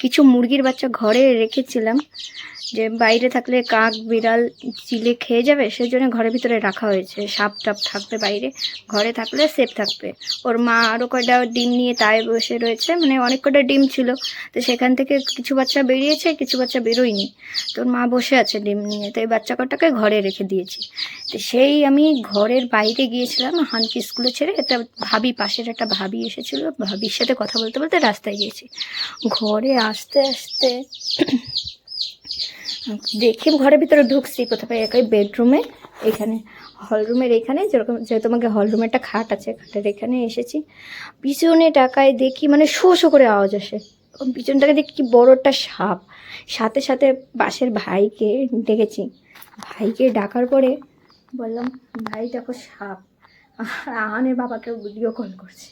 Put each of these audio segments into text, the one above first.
কিছু মুরগির বাচ্চা ঘরে রেখেছিলাম যে বাইরে থাকলে কাক, বিড়াল, চিলে খেয়ে যাবে সেই জন্য ঘরের ভিতরে রাখা হয়েছে। সাপ টাপ থাকবে বাইরে, ঘরে থাকলে সেফ থাকবে। ওর মা আরও কয়টা ডিম নিয়ে তাই বসে রয়েছে মানে অনেক কটা ডিম ছিল। তো সেখান থেকে কিছু বাচ্চা বেরিয়েছে, কিছু বাচ্চা বেরোয়নি। তোর মা বসে আছে ডিম নিয়ে, তো এই বাচ্চা কটাকে ঘরে রেখে দিয়েছি। সেই আমি ঘরের বাইরে গিয়েছিলাম হানকি স্কুলে ছেড়ে একটা ভাবি, পাশের একটা ভাবি এসেছিল, ভাবির সাথে কথা বলতে বলতে রাস্তায় গিয়েছি। ঘরে আসতে আসতে দেখে ঘরের ভিতরে ঢুকছি কোথাও একাই বেডরুমে, এখানে হলরুমের এখানে, যেরকম যেহেতু আমাকে হলরুমে একটা খাট আছে, খাটের এখানে এসেছি। পিছনে টাকায় দেখি মানে শো শো করে আওয়াজ আসে। পিছনটাকে দেখি কি বড় একটা সাপ। সাথে সাথে পাশের ভাইকে ডেকেছি। ভাইকে ডাকার পরে বললাম, ভাই, দেখো সাপ। আহানের বাবাকেও ভিডিও কল করছে,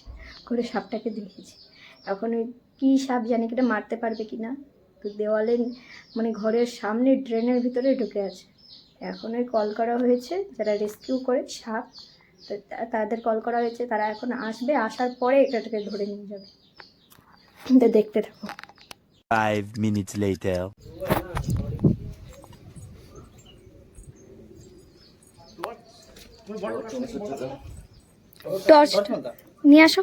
করে সাপটাকে দেখেছি। এখন ওই কী সাপ জানি কিটা মারতে পারবে কি না? তো দেওয়ালে মানে ঘরের সামনে ড্রেনের ভিতরে ঢুকে আছে। এখন ওই কল করা হয়েছে, যারা রেস্কিউ করে সাপ তাদের কল করা হয়েছে, তারা এখন আসবে, আসার পরে এটাকে ধরে নিয়ে যাবে। দেখতে থাকো। Five minutes later. টর্চ নিয়ে আসো।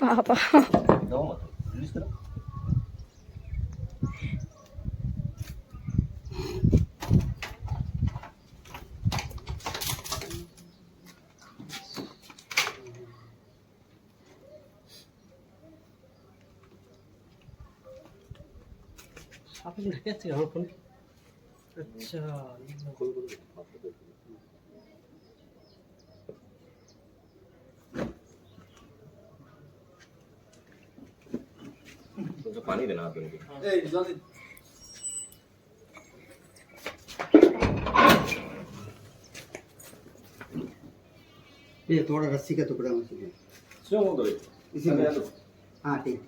বাবা আপনি ঢেকে আছে আমার ফোনে আচ্ছা तो पानी देना आप दोनों को। ये थोड़ा रस्सी का टुकड़ा मुझे दे। क्यों वो दो इसी में। हाँ ठीक।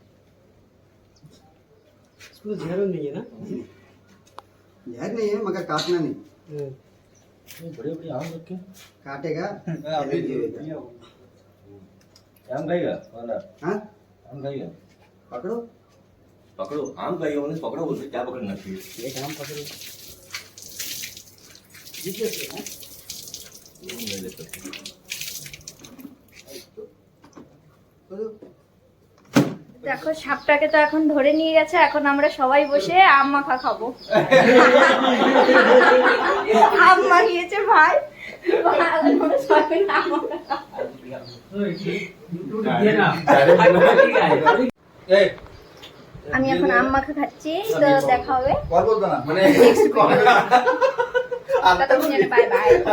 इसमें जहर नहीं है ना? जहर नहीं है मगर काटना नहीं। हम्म। बड़े बड़े आम रखे काटेगा। होगा। आम खाएगा? वाला हाँ? आम खाएगा? पकड़ो। पकड़ो आम खाएगा उन्हें पकड़ो बोलते क्या पकड़ना चाहिए एक आम पकड़ो नहीं ले सकते करो। দেখো সাপটাকে তো এখন ধরে নিয়ে গেছে এখন আমরা সবাই বসে আম মাখা খাবো আম মাখিয়েছে ভাই আমরা সবাই মিলে আমি এখন আম মাখা খাচ্ছি তো দেখা হবে। নেক্সট